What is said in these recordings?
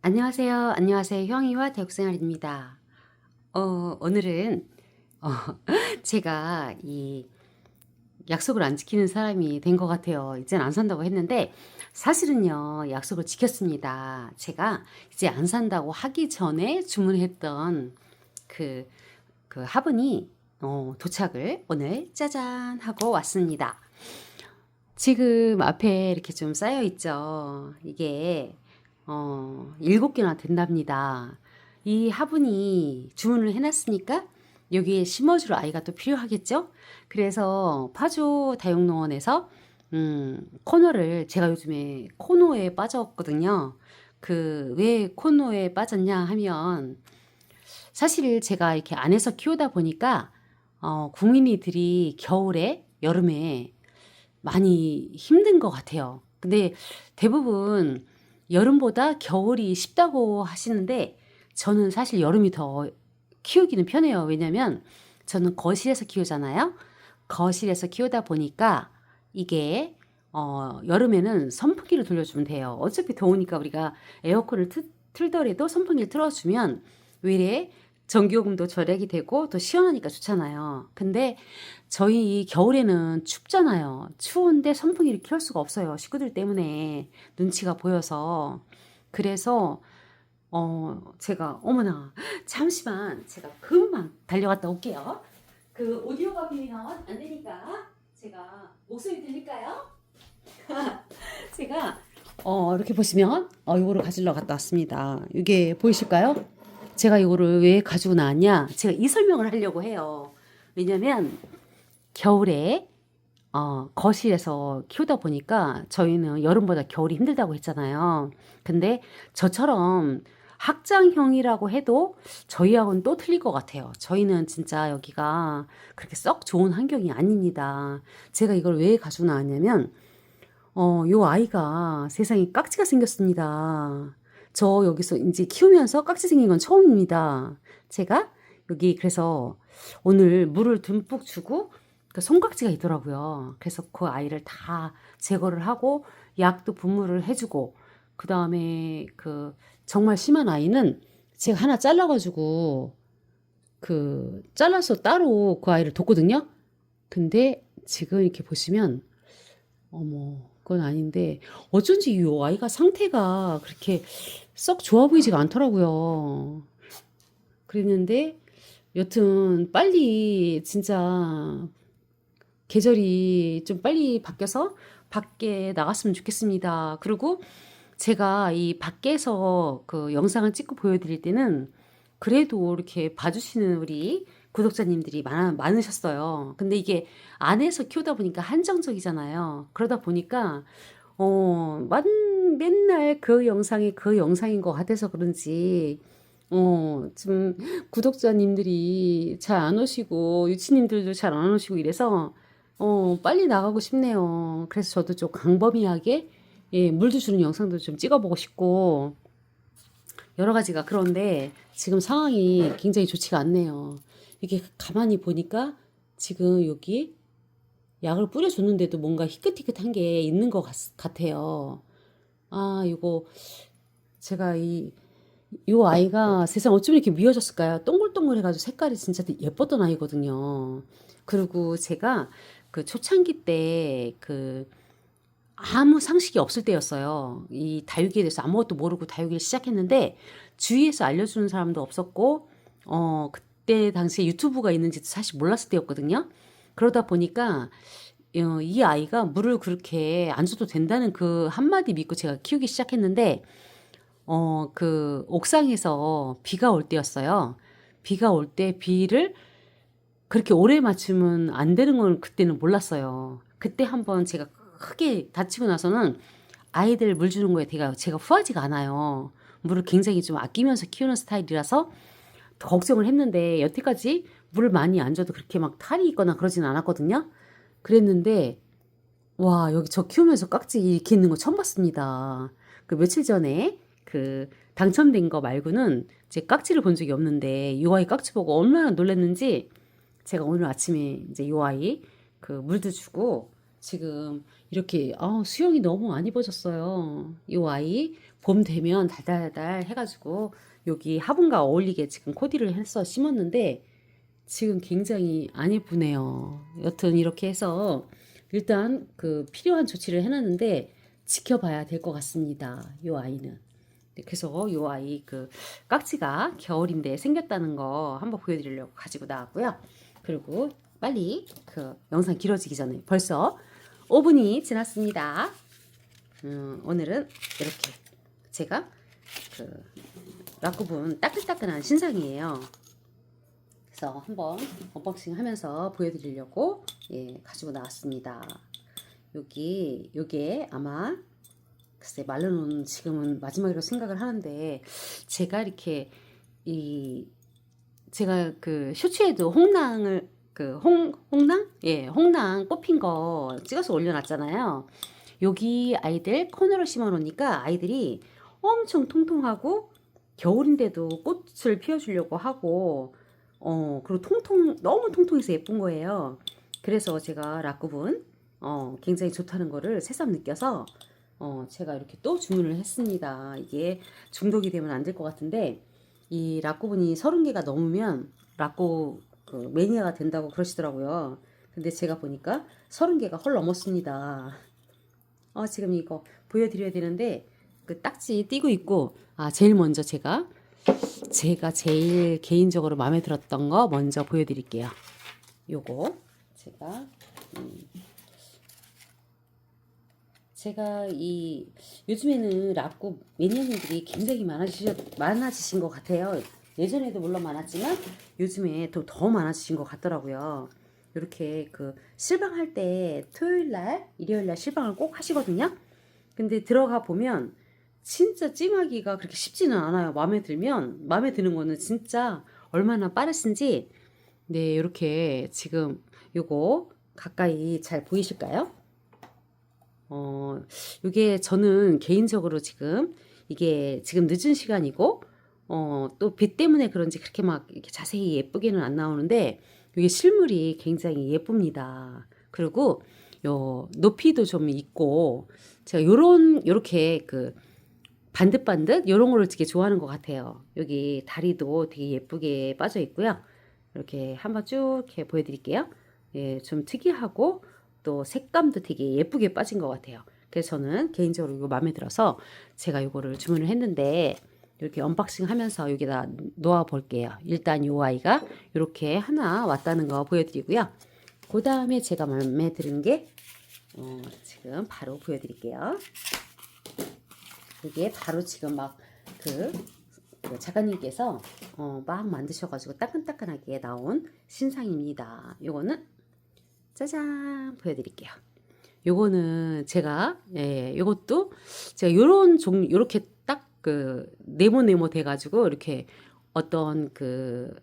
안녕하세요. 안녕하세요. 형이와 대학생활입니다. 어, 오늘은 어, 제가 이 약속을 안 지키는 사람이 된 것 같아요. 이젠 안 산다고 했는데 사실은요, 약속을 지켰습니다. 제가 이제 안 산다고 하기 전에 주문했던 그, 그 화분이 어, 도착을 오늘 짜잔 하고 왔습니다. 지금 앞에 이렇게 좀 쌓여 있죠. 이게 어, 일곱 개나 된답니다. 이 화분이 주문을 해놨으니까 여기에 심어줄 아이가 또 필요하겠죠? 그래서 파주 다육농원에서 음, 코너를 제가 요즘에 코너에 빠졌거든요. 그 왜 코너에 빠졌냐 하면 사실 제가 이렇게 안에서 키우다 보니까 어, 국민이들이 겨울에 여름에 많이 힘든 것 같아요. 근데 대부분 여름보다 겨울이 쉽다고 하시는데 저는 사실 여름이 더 키우기는 편해요. 왜냐면 저는 거실에서 키우잖아요. 거실에서 키우다 보니까 이게 어, 여름에는 선풍기를 돌려주면 돼요. 어차피 더우니까 우리가 에어컨을 트, 틀더라도 선풍기를 틀어주면 외래 전기요금도 절약이 되고 또 시원하니까 좋잖아요. 근데 저희 겨울에는 춥잖아요. 추운데 선풍기를 켤 수가 없어요. 식구들 때문에 눈치가 보여서. 그래서 어 제가 어머나 잠시만 제가 금방 달려갔다 올게요. 그 오디오가 비면 안 되니까 제가 목소리 들릴까요? 제가 어 이렇게 보시면 어 이거를 가지러 갔다 왔습니다. 이게 보이실까요? 제가 이거를 왜 가지고 나왔냐? 제가 이 설명을 하려고 해요. 왜냐면 겨울에 어, 거실에서 키우다 보니까 저희는 여름보다 겨울이 힘들다고 했잖아요. 근데 저처럼 학장형이라고 해도 저희하고는 또 틀릴 것 같아요. 저희는 진짜 여기가 그렇게 썩 좋은 환경이 아닙니다. 제가 이걸 왜 가지고 나왔냐면, 어, 요 아이가 세상에 깍지가 생겼습니다. 저 여기서 이제 키우면서 깍지 생긴 건 처음입니다. 제가 여기 그래서 오늘 물을 듬뿍 주고 그 손깍지가 있더라고요. 그래서 그 아이를 다 제거를 하고 약도 분무를 해주고 그 다음에 그 정말 심한 아이는 제가 하나 잘라가지고 그 잘라서 따로 그 아이를 뒀거든요. 근데 지금 이렇게 보시면 어머 그건 아닌데 어쩐지 이 아이가 상태가 그렇게 썩 좋아 보이지가 않더라고요. 그랬는데 여튼 빨리 진짜 계절이 좀 빨리 바뀌어서 밖에 나갔으면 좋겠습니다. 그리고 제가 이 밖에서 그 영상을 찍고 보여드릴 때는 그래도 이렇게 봐주시는 우리 구독자님들이 많아, 많으셨어요. 근데 이게 안에서 키우다 보니까 한정적이잖아요. 그러다 보니까, 어, 만, 맨날 그 영상이 그 영상인 것 같아서 그런지, 어, 좀 구독자님들이 잘 안 오시고, 유치님들도 잘 안 오시고 이래서, 어, 빨리 나가고 싶네요. 그래서 저도 좀 광범위하게, 예, 물도 주는 영상도 좀 찍어보고 싶고, 여러 가지가 그런데 지금 상황이 굉장히 좋지가 않네요. 이게 가만히 보니까 지금 여기 약을 뿌려줬는데도 뭔가 희끗희끗한 게 있는 것 같, 같아요. 아, 이거 제가 이, 이 아이가 세상 어쩜 이렇게 미워졌을까요? 동글동글해가지고 색깔이 진짜 예뻤던 아이거든요. 그리고 제가 그 초창기 때 그 아무 상식이 없을 때였어요. 이 다육이에 대해서 아무것도 모르고 다육이를 시작했는데 주위에서 알려주는 사람도 없었고, 어, 그 때 당시에 유튜브가 있는지도 사실 몰랐을 때였거든요. 그러다 보니까 어, 이 아이가 물을 그렇게 안 줘도 된다는 그 한마디 믿고 제가 키우기 시작했는데, 어, 그 옥상에서 비가 올 때였어요. 비가 올 때 비를 그렇게 오래 맞추면 안 되는 걸 그때는 몰랐어요. 그때 한번 제가 크게 다치고 나서는 아이들 물 주는 거에 제가, 제가 후하지가 않아요. 물을 굉장히 좀 아끼면서 키우는 스타일이라서 더 걱정을 했는데 여태까지 물을 많이 안 줘도 그렇게 막 탈이 있거나 그러진 않았거든요. 그랬는데 와 여기 저 키우면서 깍지 이렇게 있는 거 처음 봤습니다. 그 며칠 전에 그 당첨된 거 말고는 제 깍지를 본 적이 없는데 이 아이 깍지 보고 얼마나 놀랐는지 제가 오늘 아침에 이제 이 아이 그 물도 주고 지금 이렇게 아, 수영이 너무 안 이뻐졌어요. 이 아이 봄 되면 달달달 해가지고 여기 화분과 어울리게 지금 코디를 해서 심었는데 지금 굉장히 안 예쁘네요. 여튼 이렇게 해서 일단 그 필요한 조치를 해놨는데 지켜봐야 될 것 같습니다. 이 아이는. 네, 그래서 이 아이 그 깍지가 겨울인데 생겼다는 거 한번 보여드리려고 가지고 나왔고요. 그리고 빨리 그 영상 길어지기 전에 벌써 5분이 지났습니다. 음, 오늘은 이렇게 제가 그 락구분 따끈따끈한 신상이에요. 그래서 한번 언박싱 하면서 보여드리려고 예, 가지고 나왔습니다. 여기 요게 아마 글쎄 말로는 지금은 마지막이라고 생각을 하는데 제가 이렇게 이 제가 그 쇼츠에도 홍낭을 그 홍 홍낭 예 홍낭 뽑힌 거 찍어서 올려놨잖아요. 여기 아이들 코너로 심어 놓으니까 아이들이 엄청 통통하고 겨울인데도 꽃을 피워주려고 하고 어 그리고 통통 너무 통통해서 예쁜 거예요. 그래서 제가 라꾸분 어 굉장히 좋다는 거를 새삼 느껴서 어 제가 이렇게 또 주문을 했습니다. 이게 중독이 되면 안 될 것 같은데 이 라꾸분이 30개가 넘으면 라꾸 그 매니아가 된다고 그러시더라고요. 근데 제가 보니까 30개가 헐 넘었습니다. 어, 지금 이거 보여드려야 되는데 그 딱지 띄고 있고 아 제일 먼저 제가 제가 제일 개인적으로 마음에 들었던 거 먼저 보여드릴게요. 요거 제가 음, 제가 이 요즘에는 락구 매니아님들이 굉장히 많아지셨 많아지신 것 같아요. 예전에도 물론 많았지만 요즘에 또 더 많아지신 것 같더라고요. 이렇게 그 실방할 때 토요일 날, 일요일 날 실방을 꼭 하시거든요. 근데 들어가 보면 진짜 찜하기가 그렇게 쉽지는 않아요. 마음에 들면 마음에 드는 거는 진짜 얼마나 빠르신지 네, 이렇게 지금 요거 가까이 잘 보이실까요? 어, 이게 저는 개인적으로 지금 이게 지금 늦은 시간이고 어, 또 빛 때문에 그런지 그렇게 막 이렇게 자세히 예쁘게는 안 나오는데 이게 실물이 굉장히 예쁩니다. 그리고 요 높이도 좀 있고 제가 요런 요렇게 그 반듯반듯 요런 거를 되게 좋아하는 것 같아요. 여기 다리도 되게 예쁘게 빠져 있고요. 이렇게 한번 쭉 이렇게 보여드릴게요. 예, 좀 특이하고 또 색감도 되게 예쁘게 빠진 것 같아요. 그래서 저는 개인적으로 이거 마음에 들어서 제가 이거를 주문을 했는데 이렇게 언박싱 하면서 여기다 놓아 볼게요. 일단 이 아이가 이렇게 하나 왔다는 거 보여드리고요. 그 다음에 제가 마음에 드는 게 어, 지금 바로 보여드릴게요. 이게 바로 지금 막그 그 작가님께서 어, 막 만드셔가지고 따끈따끈하게 나온 신상입니다. 요거는 짜잔 보여드릴게요. 요거는 제가 예 요것도 제가 요런 종 요렇게 딱 그 네모 네모 돼가지고 이렇게 어떤 그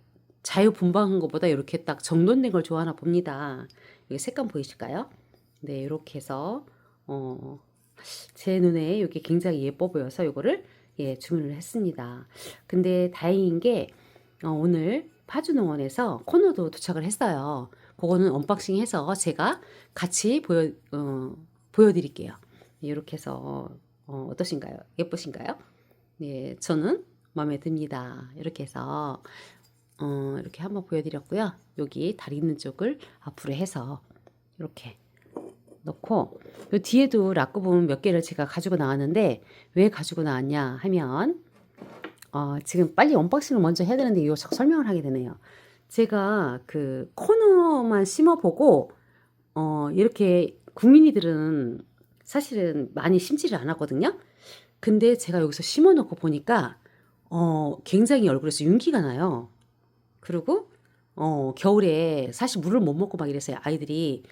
자유 분방한 것보다 이렇게 딱 정돈된 걸 좋아하나 봅니다. 이게 색감 보이실까요? 네 이렇게 해서 어, 제 눈에 이게 굉장히 예뻐 보여서 요거를 예 주문을 했습니다. 근데 다행인 게 어, 오늘 파주농원에서 코너도 도착을 했어요. 그거는 언박싱 해서 제가 같이 보여 어, 보여드릴게요. 이렇게 해서 어, 어떠신가요? 예쁘신가요? 네, 저는 마음에 듭니다. 이렇게 해서 어, 이렇게 한번 보여드렸고요. 여기 다리 있는 쪽을 앞으로 해서 이렇게 넣고 요 뒤에도 부분 몇 개를 제가 가지고 나왔는데 왜 가지고 나왔냐 하면 어, 지금 빨리 언박싱을 먼저 해야 되는데 이거 자꾸 설명을 하게 되네요. 제가 그 코너만 심어보고 어, 이렇게 국민이들은 사실은 많이 심지를 않았거든요. 근데 제가 여기서 심어놓고 보니까 어, 굉장히 얼굴에서 윤기가 나요. 그리고 어, 겨울에 사실 물을 못 먹고 막 이래서 아이들이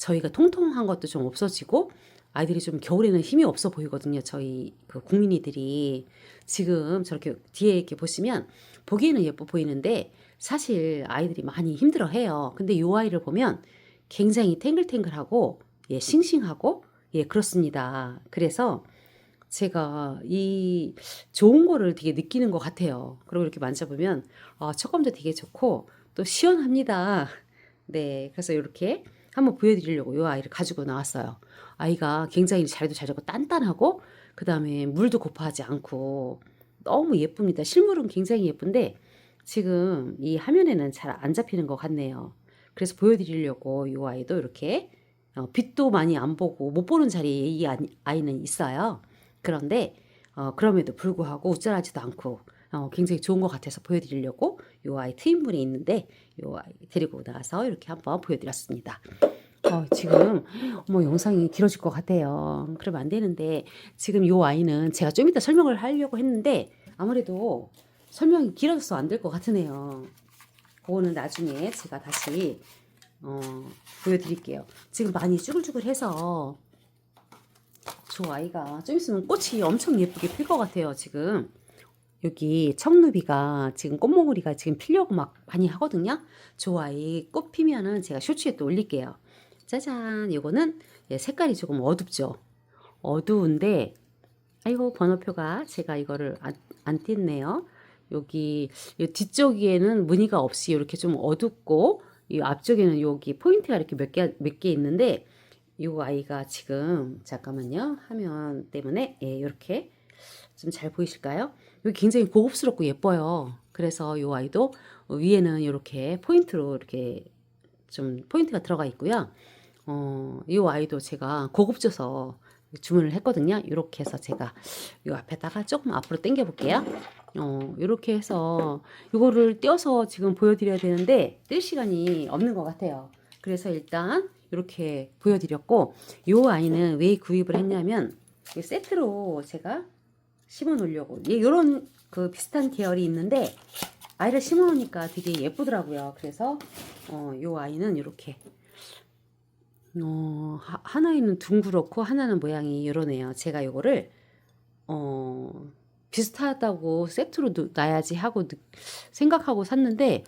저희가 통통한 것도 좀 없어지고 아이들이 좀 겨울에는 힘이 없어 보이거든요. 저희 그 국민이들이 지금 저렇게 뒤에 이렇게 보시면 보기에는 예뻐 보이는데 사실 아이들이 많이 힘들어 해요. 근데 이 아이를 보면 굉장히 탱글탱글하고 예, 싱싱하고 예, 그렇습니다. 그래서 제가 이 좋은 거를 되게 느끼는 것 같아요. 그리고 이렇게 만져보면 어, 촉감도 되게 좋고 또 시원합니다. 네, 그래서 이렇게 한번 보여드리려고 이 아이를 가지고 나왔어요. 아이가 굉장히 자리도 잘 잡고 단단하고 그 다음에 물도 고파하지 않고 너무 예쁩니다. 실물은 굉장히 예쁜데 지금 이 화면에는 잘 안 잡히는 것 같네요. 그래서 보여드리려고 이 아이도 이렇게 어, 빛도 많이 안 보고 못 보는 자리에 이 아이- 아이는 있어요. 그런데 어, 그럼에도 불구하고 우쭐하지도 않고 어, 굉장히 좋은 것 같아서 보여드리려고 이 아이 트윈분이 있는데 이 아이 데리고 나가서 이렇게 한번 보여드렸습니다. 어, 지금 어머 영상이 길어질 것 같아요. 그러면 안 되는데 지금 이 아이는 제가 좀 이따 설명을 하려고 했는데 아무래도 설명이 길어서 안 될 것 같으네요. 그거는 나중에 제가 다시 어, 보여드릴게요. 지금 많이 쭈글쭈글해서 저 아이가 좀 있으면 꽃이 엄청 예쁘게 필 것 같아요. 지금 여기 청루비가 지금 꽃몽우리가 지금 피려고 막 많이 하거든요. 저 아이 꽃 피면은 제가 쇼츠에 또 올릴게요. 짜잔, 이거는 예, 색깔이 조금 어둡죠. 어두운데 아이고 번호표가 제가 이거를 안, 안 뗐네요. 여기 이 뒤쪽에는 무늬가 없이 이렇게 좀 어둡고 이 앞쪽에는 여기 포인트가 이렇게 몇 개 몇 개 있는데 이 아이가 지금 잠깐만요 화면 때문에 예, 이렇게 좀 잘 보이실까요? 여기 굉장히 고급스럽고 예뻐요. 그래서 이 아이도 위에는 이렇게 포인트로 이렇게 좀 포인트가 들어가 있고요. 어, 이 아이도 제가 고급져서 주문을 했거든요. 이렇게 해서 제가 이 앞에다가 조금 앞으로 당겨 볼게요. 어, 이렇게 해서 이거를 떼어서 지금 보여드려야 되는데 뗄 시간이 없는 것 같아요. 그래서 일단 이렇게 보여드렸고 이 아이는 왜 구입을 했냐면 이 세트로 제가 심어 놓으려고 예, 이런 그 비슷한 계열이 있는데 아이를 심어 놓으니까 되게 예쁘더라고요. 그래서 어, 이 아이는 이렇게 어, 하- 하나는 둥그렇고 하나는 모양이 이러네요. 제가 이거를 어, 비슷하다고 세트로 놓- 놔야지 하고 느- 생각하고 샀는데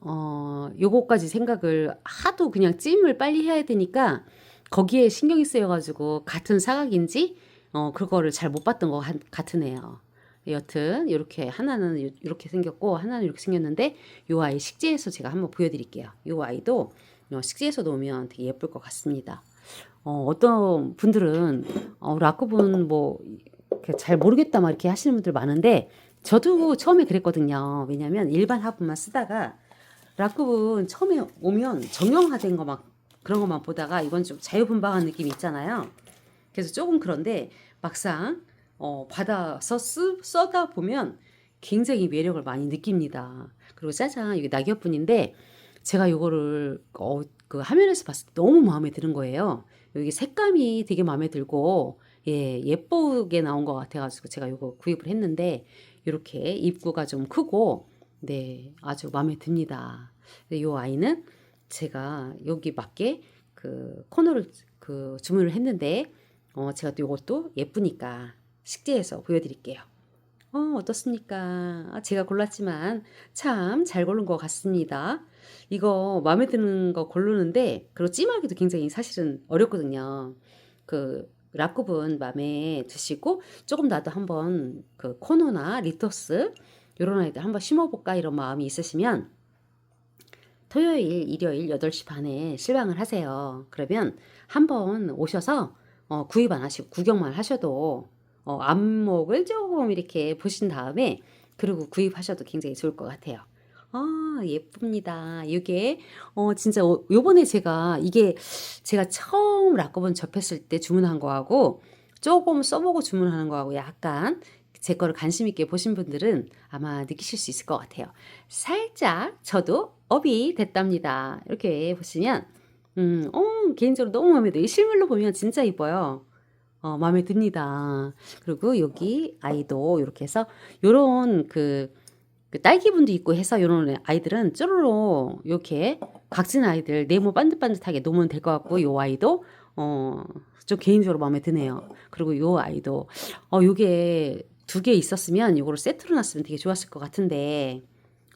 어, 요거까지 생각을 하도 그냥 찜을 빨리 해야 되니까 거기에 신경이 쓰여가지고 같은 사각인지 어, 그거를 잘 못 봤던 것 같- 같으네요. 여튼 이렇게 하나는 이렇게 생겼고 하나는 이렇게 생겼는데 요 아이 식재에서 제가 한번 보여드릴게요. 요 아이도 어, 식재에서 놓으면 되게 예쁠 것 같습니다. 어, 어떤 분들은 어, 라쿠분 뭐잘 모르겠다 막 이렇게 하시는 분들 많은데 저도 처음에 그랬거든요. 왜냐면 일반 화분만 쓰다가 락굽은 처음에 오면 정형화된 거 막 그런 것만 보다가 이건 좀 자유분방한 느낌이 있잖아요. 그래서 조금 그런데 막상 어, 받아서 쓰, 써다 보면 굉장히 매력을 많이 느낍니다. 그리고 짜잔 이게 낙엽분인데 제가 이거를 어, 그 화면에서 봤을 때 너무 마음에 드는 거예요. 여기 색감이 되게 마음에 들고 예 예쁘게 나온 것 같아가지고 제가 이거 구입을 했는데 이렇게 입구가 좀 크고 네 아주 마음에 듭니다. 이 아이는 제가 여기 맞게 그 코너를 그 주문을 했는데 어 제가 또 이것도 예쁘니까 식재해서 보여드릴게요. 어 어떻습니까? 아, 제가 골랐지만 참 잘 고른 것 같습니다. 이거 마음에 드는 거 고르는데 그리고 찜하기도 굉장히 사실은 어렵거든요. 그 락굽은 마음에 드시고 조금 나도 한번 그 코노나 리토스 이런 아이들 한번 심어볼까 이런 마음이 있으시면 토요일, 일요일 8시 반에 실방을 하세요. 그러면 한번 오셔서 어, 구입 안 하시고 구경만 하셔도 어, 안목을 조금 이렇게 보신 다음에 그리고 구입하셔도 굉장히 좋을 것 같아요. 아, 예쁩니다. 이게 어 진짜 어, 요번에 제가 이게 제가 처음 락커본 접했을 때 주문한 거하고 조금 써보고 주문하는 거하고 약간 제 거를 관심 있게 보신 분들은 아마 느끼실 수 있을 것 같아요. 살짝 저도 업이 됐답니다. 이렇게 보시면 음, 어, 개인적으로 너무 마음에 들어요. 이 실물로 보면 진짜 이뻐요. 어, 마음에 듭니다. 그리고 여기 아이도 이렇게 해서 요런 그, 그 딸기분도 있고 해서 요런 아이들은 쪼로로 이렇게 각진 아이들 네모 반듯반듯하게 놓으면 될 것 같고 요 아이도 어, 좀 개인적으로 마음에 드네요. 그리고 요 아이도 어, 요게 두 개 있었으면 요거를 세트로 놨으면 되게 좋았을 것 같은데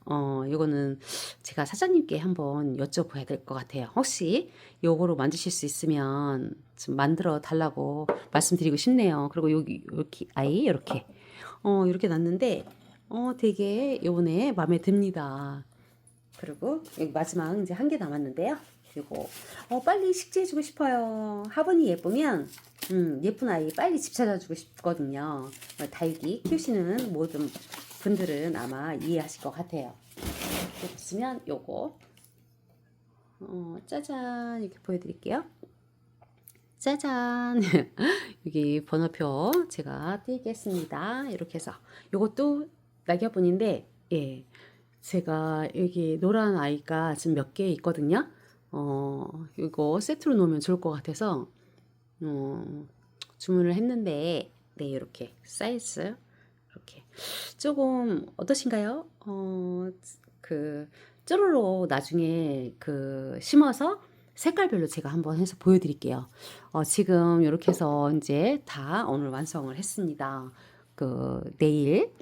어, 요거는 제가 사장님께 한번 여쭤봐야 될 것 같아요. 혹시 요거로 만드실 수 있으면 좀 만들어 달라고 말씀드리고 싶네요. 그리고 여기 이렇게 아이 이렇게 어 이렇게 놨는데 어 되게 요번에 마음에 듭니다. 그리고 여기 마지막 이제 한 개 남았는데요. 요거 어 빨리 식재해주고 싶어요. 화분이 예쁘면 음 예쁜 아이 빨리 집 찾아주고 싶거든요. 어, 달기 키우시는 모든 분들은 아마 이해하실 것 같아요. 이렇게 보시면 요거 어 짜잔 이렇게 보여드릴게요. 짜잔 여기 번호표 제가 띄겠습니다. 이렇게 해서 요것도 낙엽분인데 예 제가 여기 노란 아이가 지금 몇 개 있거든요. 어 이거 세트로 놓으면 좋을 것 같아서 어, 주문을 했는데 네 이렇게 사이즈 이렇게 조금 어떠신가요? 어 그 쪼로로 나중에 그 심어서 색깔별로 제가 한번 해서 보여드릴게요. 어, 지금 이렇게 해서 이제 다 오늘 완성을 했습니다. 그 내일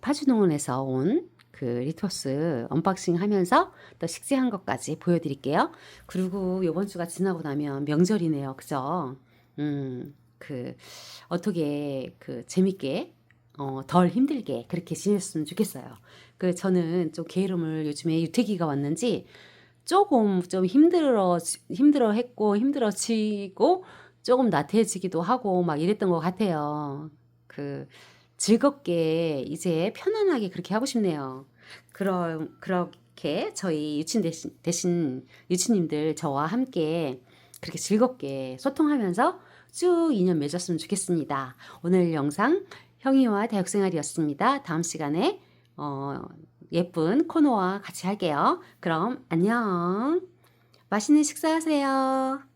파주농원에서 온 그 리토스 언박싱 하면서 또 식재한 것까지 보여드릴게요. 그리고 이번 주가 지나고 나면 명절이네요. 그죠? 음, 그, 어떻게 그 재밌게 어, 덜 힘들게 그렇게 지냈으면 좋겠어요. 그 저는 좀 게으름을 요즘에 유태기가 왔는지 조금 좀 힘들어 힘들어 했고 힘들어지고 조금 나태해지기도 하고 막 이랬던 것 같아요. 그 즐겁게 이제 편안하게 그렇게 하고 싶네요. 그럼 그렇게 저희 유친 대신 대신 유치님들 저와 함께 그렇게 즐겁게 소통하면서 쭉 인연 맺었으면 좋겠습니다. 오늘 영상 형이와 대학생활이었습니다. 다음 시간에 어, 예쁜 코너와 같이 할게요. 그럼 안녕. 맛있는 식사하세요.